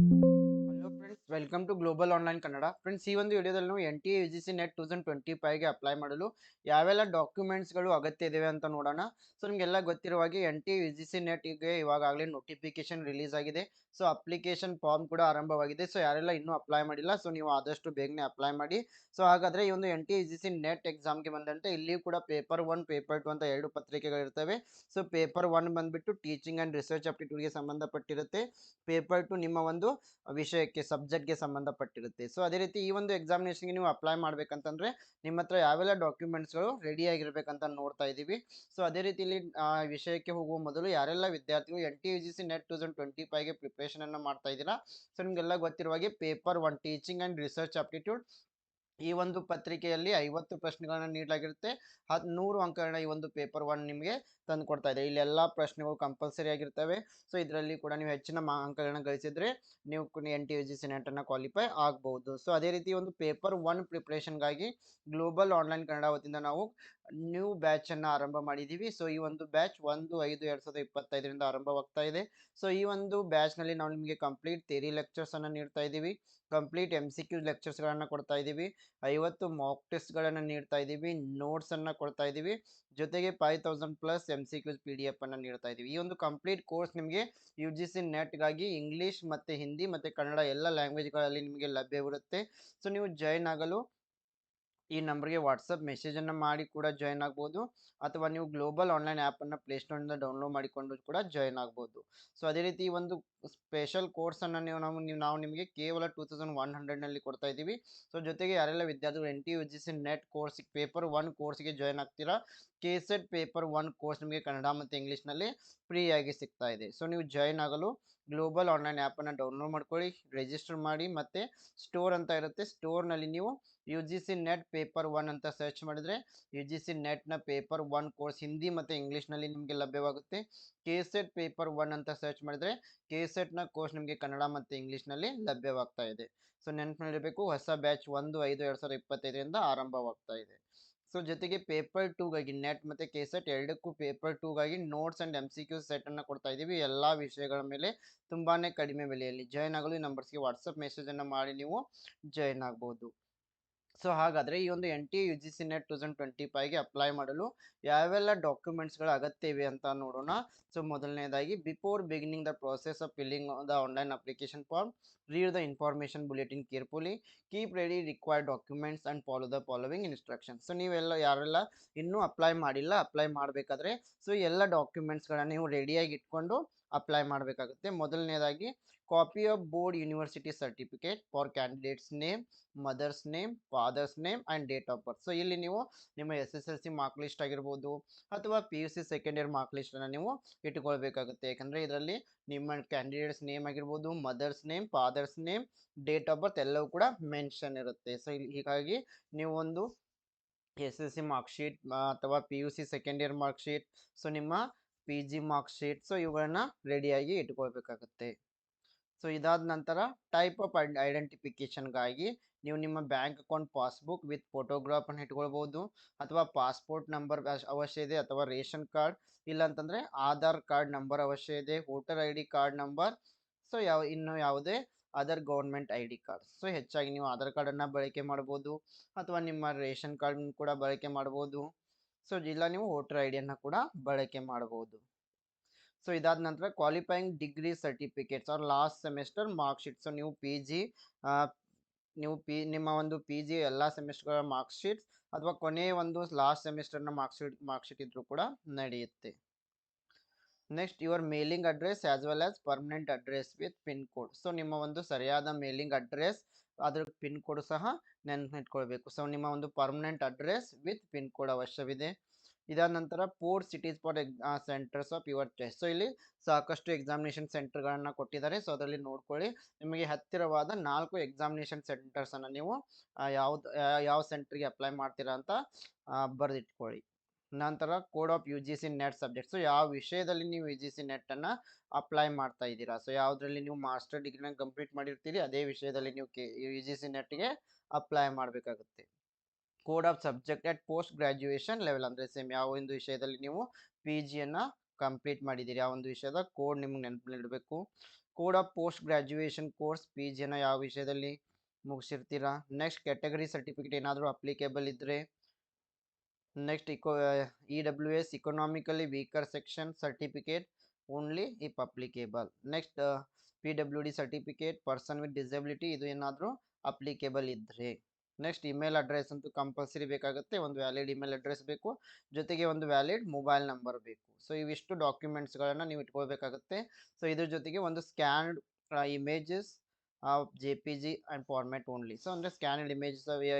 Hello friends welcome to global online Kannada. Friends, ಈ ಒಂದು ವಿಡಿಯೋದಲ್ಲಿ ನಾವು N T U G C net thousand twenty ಫೈವ್ಗೆ apply ಮಾಡಲು ಯಾವೆಲ್ಲ ಡಾಕ್ಯುಮೆಂಟ್ಸ್ಗಳು ಅಗತ್ಯ ಇದಾವೆ ಅಂತ ನೋಡೋಣ. ಸೊ ನಿಮಗೆಲ್ಲ ಗೊತ್ತಿರುವ ಹಾಗೆ N T U G C ನೆಟ್ಗೆ ಇವಾಗಲೇ ನೋಟಿಫಿಕೇಶನ್ ರಿಲೀಸ್ ಆಗಿದೆ. ಸೊ ಅಪ್ಲಿಕೇಶನ್ ಫಾರ್ಮ್ ಕೂಡ ಆರಂಭವಾಗಿದೆ. ಸೊ ಯಾರೆಲ್ಲ ಇನ್ನೂ ಅಪ್ಲೈ ಮಾಡಿಲ್ಲ ಸೊ ನೀವು ಆದಷ್ಟು ಬೇಗನೆ ಅಪ್ಲೈ ಮಾಡಿ. ಸೊ ಹಾಗಾದರೆ ಈ ಒಂದು N T U G C net ಎಕ್ಸಾಮ್ಗೆ ಬಂದಂತೆ ಇಲ್ಲಿಯೂ ಕೂಡ ಪೇಪರ್ ಒನ್ ಪೇಪರ್ ಟು ಅಂತ ಎರಡು ಪತ್ರಿಕೆಗಳಿರ್ತವೆ ಸೊ ಪೇಪರ್ ಒನ್ ಬಂದ್ಬಿಟ್ಟು ಟೀಚಿಂಗ್ ಆ್ಯಂಡ್ ರಿಸರ್ಚ್ ಅಪ್ಟಿಟ್ಯೂಡ್ಗೆ ಸಂಬಂಧಪಟ್ಟಿರುತ್ತೆ. ಪೇಪರ್ ಟು ನಿಮ್ಮ ಒಂದು ವಿಷಯಕ್ಕೆ ಸಬ್ಜೆಕ್ಟ್ಗೆ ಸಂಬಂಧಪಟ್ಟಿರುತ್ತೆ. ಸೊ ಅದೇ ರೀತಿ ಈ ಒಂದು ಎಕ್ಸಾಮಿನೇಷನ್ಗೆ ನೀವು ಅಪ್ಲೈ ಮಾಡ್ಬೇಕಂತಂದ್ರೆ ನಿಮ್ಮ ಹತ್ರ ಯಾವೆಲ್ಲ ಡಾಕ್ಯುಮೆಂಟ್ಸ್ಗಳು ರೆಡಿ ಆಗಿರ್ಬೇಕಂತ ನೋಡ್ತಾ ಇದ್ದೀವಿ. ಸೊ ಅದೇ ರೀತಿಯಲ್ಲಿ ಆ ವಿಷಯಕ್ಕೆ ಹೋಗುವ ಮೊದಲು ಯಾರೆಲ್ಲ ವಿದ್ಯಾರ್ಥಿಗಳು N T U G C net thousand twenty ಫೈವ್ಗೆ preparation ಅನ್ನು ಮಾಡ್ತಾ ಇದ್ದೀರಾ? ಸೊ ನಿಮಗೆಲ್ಲ ಗೊತ್ತಿರುವ ಹಾಗೆ paper one teaching and research aptitude ಈ ಒಂದು ಪತ್ರಿಕೆಯಲ್ಲಿ ಐವತ್ತು ಪ್ರಶ್ನೆಗಳನ್ನು ನೀಡಲಾಗಿರುತ್ತೆ. ಹತ್ ನೂರು ಅಂಕಗಳನ್ನ ಈ ಒಂದು ಪೇಪರ್ ಒನ್ ನಿಮಗೆ ತಂದು ಕೊಡ್ತಾ ಇದೆ. ಇಲ್ಲಿ ಎಲ್ಲ ಪ್ರಶ್ನೆಗಳು ಕಂಪಲ್ಸರಿ ಆಗಿರ್ತವೆ. ಸೊ ಇದರಲ್ಲಿ ಕೂಡ ನೀವು ಹೆಚ್ಚಿನ ಮಾ ಅಂಕಗಳನ್ನ ಗಳಿಸಿದ್ರೆ ನೀವು ಎನ್ ಟಿ ಯು ಜಿ ಸೆನೆಟನ್ನು ಕ್ವಾಲಿಫೈ ಆಗ್ಬೋದು. ಸೊ ಅದೇ ರೀತಿ ಒಂದು ಪೇಪರ್ ಒನ್ ಪ್ರಿಪ್ರೇಷನ್ಗಾಗಿ ಗ್ಲೋಬಲ್ ಆನ್ಲೈನ್ ಕನ್ನಡ ವತಿಯಿಂದ ನಾವು ನ್ಯೂ ಬ್ಯಾಚನ್ನು ಆರಂಭ ಮಾಡಿದ್ದೀವಿ ಸೊ ಈ ಒಂದು ಬ್ಯಾಚ್ ಒಂದು, ಐದು, ಎರಡ್ ಸಾವಿರದ ಇಪ್ಪತ್ತೈದರಿಂದ ಆರಂಭವಾಗ್ತಾ ಇದೆ. ಸೊ ಈ ಒಂದು ಬ್ಯಾಚ್ನಲ್ಲಿ ನಾವು ನಿಮಗೆ ಕಂಪ್ಲೀಟ್ ಥಿಯರಿ ಲೆಕ್ಚರ್ಸ್ ಅನ್ನ ನೀಡ್ತಾ ಇದ್ದೀವಿ. ಕಂಪ್ಲೀಟ್ ಎಂ ಸಿ ಕ್ಯೂ ಲೆಕ್ಚರ್ಸ್ಗಳನ್ನು ಕೊಡ್ತಾ ಇದ್ದೀವಿ. ಐವತ್ತು ಮಾಕ್ ಟೆಸ್ಟ್ಗಳನ್ನು ನೀಡ್ತಾ ಇದ್ದೀವಿ. ಅನ್ನ ಕೊಡ್ತಾ ಇದ್ದೀವಿ. ಜೊತೆಗೆ five thousand plus M C Qs P D F ಅನ್ನ ನೀಡ್ತಾ ಇದ್ದೀವಿ. ಈ ಒಂದು ಕಂಪ್ಲೀಟ್ ಕೋರ್ಸ್ ನಿಮಗೆ ಯು ಜಿ ಸಿ ನೆಟ್ಗಾಗಿ ಇಂಗ್ಲೀಷ್ ಮತ್ತೆ ಹಿಂದಿ ಮತ್ತೆ ಕನ್ನಡ ಎಲ್ಲ ಲ್ಯಾಂಗ್ವೇಜ್ಗಳಲ್ಲಿ ನಿಮಗೆ ಲಭ್ಯವಿರುತ್ತೆ ಸೊ ನೀವು ಜಾಯ್ನ್ ಆಗಲು ಈ ನಂಬರ್ಗೆ ವಾಟ್ಸಪ್ ಮೆಸೇಜನ್ನು ಮಾಡಿ ಕೂಡ ಜಾಯ್ನ್ ಆಗ್ಬೋದು. ಅಥವಾ ನೀವು ಗ್ಲೋಬಲ್ ಆನ್ಲೈನ್ ಆ್ಯಪನ್ನು ಪ್ಲೇಸ್ಟೋರಿಂದ ಡೌನ್ಲೋಡ್ ಮಾಡಿಕೊಂಡು ಕೂಡ ಜಾಯ್ನ್ ಆಗ್ಬೋದು. ಸೊ, ಅದೇ ರೀತಿ ಈ ಒಂದು ಸ್ಪೆಷಲ್ ಕೋರ್ಸನ್ನು ನೀವು ನಾವು ನೀವು, ನಾವು ನಿಮಗೆ ಕೇವಲ ಟೂ ತೌಸಂಡ್ ಒನ್ ಹಂಡ್ರೆಡ್ನಲ್ಲಿ ಕೊಡ್ತಾ ಇದ್ದೀವಿ. ಸೊ, ಜೊತೆಗೆ ಯಾರೆಲ್ಲ ವಿದ್ಯಾರ್ಥಿಗಳು N T U G C net ಕೋರ್ಸಿಗೆ paper one ಕೋರ್ಸ್ಗೆ ಜಾಯ್ನ್ ಆಗ್ತೀರಾ? K set paper one course ನಿಮಗೆ ಕನ್ನಡ ಮತ್ತು ಇಂಗ್ಲೀಷ್ನಲ್ಲಿ ಫ್ರೀಯಾಗಿ ಸಿಗ್ತಾ ಇದೆ. ಸೊ, ನೀವು ಜಾಯ್ನ್ ಆಗಲು ಗ್ಲೋಬಲ್ ಆನ್ಲೈನ್ ಆ್ಯಪನ್ನು ಡೌನ್ಲೋಡ್ ಮಾಡ್ಕೊಳ್ಳಿ, ರಿಜಿಸ್ಟರ್ ಮಾಡಿ ಮತ್ತು ಸ್ಟೋರ್ ಅಂತ ಇರುತ್ತೆ. ಸ್ಟೋರ್ನಲ್ಲಿ ನೀವು U G C net paper one ಅಂತ ಸರ್ಚ್ ಮಾಡಿದರೆ ಯು ಜಿ ಸಿ ನೆಟ್ನ ಪೇಪರ್ ಒನ್ ಕೋರ್ಸ್ ಹಿಂದಿ ಮತ್ತು ಇಂಗ್ಲೀಷ್ನಲ್ಲಿ ನಿಮಗೆ ಲಭ್ಯವಾಗುತ್ತೆ. ಕೆ ಸೆಟ್ ಪೇಪರ್ ಒನ್ ಅಂತ ಸರ್ಚ್ ಮಾಡಿದರೆ ಕೆ ಸೆಟ್ನ ಕೋರ್ಸ್ ನಿಮಗೆ ಕನ್ನಡ ಮತ್ತು ಇಂಗ್ಲೀಷ್ನಲ್ಲಿ ಲಭ್ಯವಾಗ್ತಾ ಇದೆ. ಸೊ ನೆನಪಿನಲ್ಲಿರಬೇಕು ಹೊಸ ಬ್ಯಾಚ್ ಒಂದು, ಐದು, ಎರಡು ಸಾವಿರದ ಇಪ್ಪತ್ತೈದರಿಂದ ಆರಂಭವಾಗ್ತಾ ಇದೆ. ಸೊ, ಜೊತೆಗೆ ಪೇಪರ್ ಟೂಗಾಗಿ ನೆಟ್ ಮತ್ತು ಕೆ ಸೆಟ್ ಎರಡಕ್ಕೂ paper ಟೂಗಾಗಿ notes and M C Q ಸೆಟನ್ನು ಕೊಡ್ತಾ ಇದ್ದೀವಿ ಎಲ್ಲ ವಿಷಯಗಳ ಮೇಲೆ ತುಂಬಾ ಕಡಿಮೆ ಬೆಲೆಯಲ್ಲಿ. ಜಾಯ್ನ್ ಆಗಲು ಈ ನಂಬರ್ಸ್ಗೆ ವಾಟ್ಸಪ್ ಮೆಸೇಜನ್ನು ಮಾಡಿ ನೀವು ಜಾಯ್ನ್ ಆಗ್ಬೋದು. ಸೊ, ಹಾಗಾದರೆ ಈ ಒಂದು N T U G C net thousand twenty ಫೈವ್ಗೆ apply ಮಾಡಲು ಯಾವೆಲ್ಲ ಡಾಕ್ಯುಮೆಂಟ್ಸ್ಗಳ ಅಗತ್ಯ ಇವೆ ಅಂತ ನೋಡೋಣ. ಸೊ, ಮೊದಲನೇದಾಗಿ before beginning the process of filling the online application form read the information bulletin carefully keep ready required documents and follow the following instructions so ನೀವೆಲ್ಲ ಯಾರೆಲ್ಲ ಇನ್ನೂ ಅಪ್ಲೈ ಮಾಡಿಲ್ಲ ಅಪ್ಲೈ ಮಾಡಬೇಕಾದ್ರೆ ಸೊ, ಎಲ್ಲ ಡಾಕ್ಯುಮೆಂಟ್ಸ್ಗಳನ್ನ ನೀವು ರೆಡಿಯಾಗಿ ಇಟ್ಕೊಂಡು ಅಪ್ಲೈ ಮಾಡಬೇಕಾಗುತ್ತೆ. ಮೊದಲನೇದಾಗಿ copy of board university certificate for candidates name mother's name father's name and date of birth so ಇಲ್ಲಿ ನೀವು ನಿಮ್ಮ S S L C mark list ಆಗಿರ್ಬೋದು ಅಥವಾ P U C second year mark ಲಿಸ್ಟನ್ನು ನೀವು ಇಟ್ಕೊಳ್ಬೇಕಾಗುತ್ತೆ. ಯಾಕಂದರೆ ಇದರಲ್ಲಿ ನಿಮ್ಮ ಕ್ಯಾಂಡಿಡೇಟ್ಸ್ ನೇಮ್ ಆಗಿರ್ಬೋದು mother's name father's name date of birth ಎಲ್ಲವೂ ಕೂಡ ಮೆನ್ಷನ್ ಇರುತ್ತೆ. ಸೊ ಇಲ್ಲಿ ಹೀಗಾಗಿ ನೀವು ಒಂದು ಎಸ್ ಎಸ್ ಸಿ ಮಾರ್ಕ್ಶೀಟ್ ಅಥವಾ P U C second year marksheet so ನಿಮ್ಮ P G mark sheet so ಇವುಗಳನ್ನ ರೆಡಿಯಾಗಿ ಇಟ್ಕೊಳ್ಬೇಕಾಗುತ್ತೆ. ಸೊ ಇದಾದ ನಂತರ ಟೈಪ್ ಆಫ್ ಐಡೆಂಟಿಫಿಕೇಶನ್ಗಾಗಿ ನೀವು ನಿಮ್ಮ ಬ್ಯಾಂಕ್ ಅಕೌಂಟ್ ಪಾಸ್ಬುಕ್ ವಿತ್ ಫೋಟೋಗ್ರಾಫನ್ನು ಇಟ್ಕೊಳ್ಬೋದು, ಅಥವಾ ಪಾಸ್ಪೋರ್ಟ್ ನಂಬರ್ ಅವಶ್ಯ ಇದೆ, ಅಥವಾ ರೇಷನ್ ಕಾರ್ಡ್, ಇಲ್ಲಾಂತಂದರೆ ಆಧಾರ್ ಕಾರ್ಡ್ ನಂಬರ್ ಅವಶ್ಯ ಇದೆ, voter I D card number so ಯಾವ, ಇನ್ನು ಯಾವುದೇ other government I D card. So ಹೆಚ್ಚಾಗಿ ನೀವು ಆಧಾರ್ ಕಾರ್ಡನ್ನು ಬಳಕೆ ಮಾಡ್ಬೋದು, ಅಥವಾ ನಿಮ್ಮ ರೇಷನ್ ಕಾರ್ಡ್ ಕೂಡ ಬಳಕೆ ಮಾಡ್ಬೋದು. ಸೊ, ಇಲ್ಲ ನೀವು ವೋಟರ್ ಐ ಡಿಯನ್ನು ಕೂಡ ಬಳಕೆ ಮಾಡಬಹುದು. ಸೊ, ಇದಾದ ನಂತರ qualifying degree certificates or last semester mark sheet so, ನೀವು ಪಿ ಜಿ ನೀವು ಪಿ ನಿಮ್ಮ ಒಂದು ಪಿ ಜಿ ಎಲ್ಲ ಸೆಮಿಸ್ಟರ್ಗಳ ಮಾರ್ಕ್ ಶೀಟ್ಸ್ ಅಥವಾ ಕೊನೆಯ ಒಂದು ಲಾಸ್ಟ್ ಸೆಮಿಸ್ಟರ್ನ ಮಾರ್ಕ್ ಶೀಟ್ ಮಾರ್ಕ್ ಶೀಟ್ ಇದ್ರೂ ಕೂಡ ನಡೆಯುತ್ತೆ. Next your mailing address as well as permanent address with pin code so, ನಿಮ್ಮ ಒಂದು ಸರಿಯಾದ ಮೇಲಿಂಗ್ ಅಡ್ರೆಸ್ ಅದ್ರ ಪಿನ್ ಕೋಡ್ ಸಹ ನೆನಪಿಟ್ಕೊಳ್ಬೇಕು. ಸೊ ನಿಮ್ಮ ಒಂದು permanent address with pin code ಅವಶ್ಯವಿದೆ. ಇದಾದ ನಂತರ four cities for ಎಕ್ centres of your choice so ಇಲ್ಲಿ ಸಾಕಷ್ಟು ಎಕ್ಸಾಮಿನೇಷನ್ ಸೆಂಟರ್ಗಳನ್ನು ಕೊಟ್ಟಿದ್ದಾರೆ. ಸೊ ಅದರಲ್ಲಿ ನೋಡ್ಕೊಳ್ಳಿ. ನಿಮಗೆ ಹತ್ತಿರವಾದ ನಾಲ್ಕು ಎಕ್ಸಾಮಿನೇಷನ್ ಸೆಂಟರ್ಸನ್ನು ನೀವು ಯಾವ್ದು ಯಾವ ಸೆಂಟ್ರಿಗೆ ಅಪ್ಲೈ ಮಾಡ್ತೀರಾ ಅಂತ ಬರೆದಿಟ್ಕೊಳ್ಳಿ. ನಂತರ code of U G C net subject. So, ಯಾವ ವಿಷಯದಲ್ಲಿ ನೀವು ಯು ಜಿ ಸಿ ನೆಟ್ಟನ್ನು ಅಪ್ಲೈ ಮಾಡ್ತಾ ಇದ್ದೀರಾ? ಸೊ, ಯಾವುದರಲ್ಲಿ ನೀವು ಮಾಸ್ಟರ್ ಡಿಗ್ರಿನ ಕಂಪ್ಲೀಟ್ ಮಾಡಿರ್ತೀರಿ, ಅದೇ ವಿಷಯದಲ್ಲಿ ನೀವು ಕೆ, ಯು ಜಿ ಸಿ ನೆಟ್ಗೆ ಅಪ್ಲೈ ಮಾಡಬೇಕಾಗುತ್ತೆ. Code of subject at post graduation level ಅಂದರೆ ಸೇಮ್ ಯಾವ ಒಂದು ವಿಷಯದಲ್ಲಿ ನೀವು ಪಿ ಜಿಯನ್ನು ಕಂಪ್ಲೀಟ್ ಮಾಡಿದ್ದೀರಿ, ಆ ಒಂದು ವಿಷಯದ ಕೋಡ್ ನಿಮ್ಗೆ ನೆನಪಿನಲ್ಲಿಡಬೇಕು of post graduation course P ಜಿನ ಯಾವ ವಿಷಯದಲ್ಲಿ ಮುಗಿಸಿರ್ತೀರಾ? ನೆಕ್ಸ್ಟ್ ಕ್ಯಾಟಗರಿ ಸರ್ಟಿಫಿಕೇಟ್ ಏನಾದರೂ ಅಪ್ಲಿಕೇಬಲ್ ಇದ್ದರೆ next eco E W S economically weaker section certificate only if applicable next P W D certificate person with disability ಇದು ಏನಾದರೂ ಅಪ್ಲಿಕೇಬಲ್ ಇದ್ದರೆ ನೆಕ್ಸ್ಟ್ ಇಮೇಲ್ ಅಡ್ರೆಸ್ ಅಂತೂ compulsory ಬೇಕಾಗುತ್ತೆ. ಒಂದು ವ್ಯಾಲಿಡ್ ಇಮೇಲ್ ಅಡ್ರೆಸ್ ಬೇಕು. ಜೊತೆಗೆ ಒಂದು ವ್ಯಾಲಿಡ್ ಮೊಬೈಲ್ ನಂಬರ್ ಬೇಕು. ಸೊ ಇವಿಷ್ಟು ಡಾಕ್ಯುಮೆಂಟ್ಸ್ಗಳನ್ನು ನೀವು ಇಟ್ಕೊಳ್ಬೇಕಾಗುತ್ತೆ. ಸೊ ಇದ್ರ ಜೊತೆಗೆ ಒಂದು scanned images of J P G and format only. So ಅಂದರೆ ಸ್ಕ್ಯಾನ್ಡ್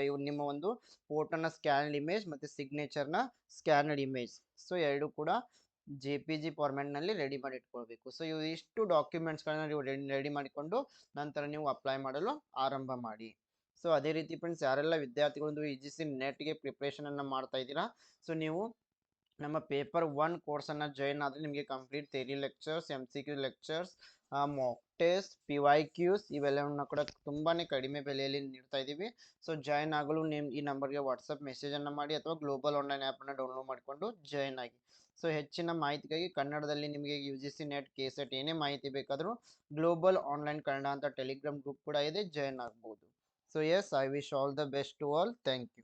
ಇವು ನಿಮ್ಮ ಒಂದು ಫೋಟೋನ ಸ್ಕ್ಯಾನ್ಡ್ ಇಮೇಜ್ ಮತ್ತು ಸಿಗ್ನೇಚರ್ನ ಸ್ಕ್ಯಾನ್ಡ್ ಇಮೇಜ್ ಸೊ ಎರಡು ಕೂಡ ಜೆ ಪಿ ಜಿ ಫಾರ್ಮ್ಯಾಟ್ನಲ್ಲಿ ರೆಡಿ ಮಾಡಿ ಇಟ್ಕೊಳ್ಬೇಕು. ಸೊ ಇವು ಇಷ್ಟು ಡಾಕ್ಯುಮೆಂಟ್ಸ್ಗಳನ್ನ ನೀವು ರೆಡಿ ರೆಡಿ ಮಾಡಿಕೊಂಡು ನಂತರ ನೀವು ಅಪ್ಲೈ ಮಾಡಲು ಆರಂಭ ಮಾಡಿ. ಸೊ ಅದೇ ರೀತಿ ಫ್ರೆಂಡ್ಸ್ ಯಾರೆಲ್ಲ ವಿದ್ಯಾರ್ಥಿಗಳೊಂದು ಇ ಜಿ ಸಿ ನೆಟ್ಗೆ ಪ್ರಿಪ್ರೇಷನನ್ನು ಮಾಡ್ತಾ ಇದ್ದೀರಾ ಸೊ ನೀವು ನಮ್ಮ ಪೇಪರ್ ಒನ್ ಕೋರ್ಸನ್ನು ಜಾಯಿನ್ ಆದರೆ ನಿಮಗೆ complete theory lectures M C Q lectures mock test P Y Qs ಇವೆಲ್ಲವನ್ನು ಕೂಡ ತುಂಬಾ ಕಡಿಮೆ ಬೆಲೆಯಲ್ಲಿ ನೀಡ್ತಾ ಇದ್ದೀವಿ ಸೊ ಜಾಯ್ನ್ ಆಗಲು ನಿಮ್ಮ ಈ ನಂಬರ್ಗೆ ವಾಟ್ಸಪ್ ಮೆಸೇಜನ್ನು ಮಾಡಿ ಅಥವಾ ಗ್ಲೋಬಲ್ ಆನ್ಲೈನ್ ಆ್ಯಪನ್ನು ಡೌನ್ಲೋಡ್ ಮಾಡಿಕೊಂಡು ಜಾಯ್ನ್ ಆಗಿ. ಸೊ ಹೆಚ್ಚಿನ ಮಾಹಿತಿಗಾಗಿ ಕನ್ನಡದಲ್ಲಿ ನಿಮಗೆ U G C net K set ಏನೇ ಮಾಹಿತಿ ಬೇಕಾದರೂ ಗ್ಲೋಬಲ್ ಆನ್ಲೈನ್ ಕನ್ನಡ ಅಂತ ಟೆಲಿಗ್ರಾಮ್ ಗ್ರೂಪ್ ಕೂಡ ಇದೆ ಜಾಯ್ನ್ ಆಗ್ಬೋದು. So yes I wish all the best to all thank you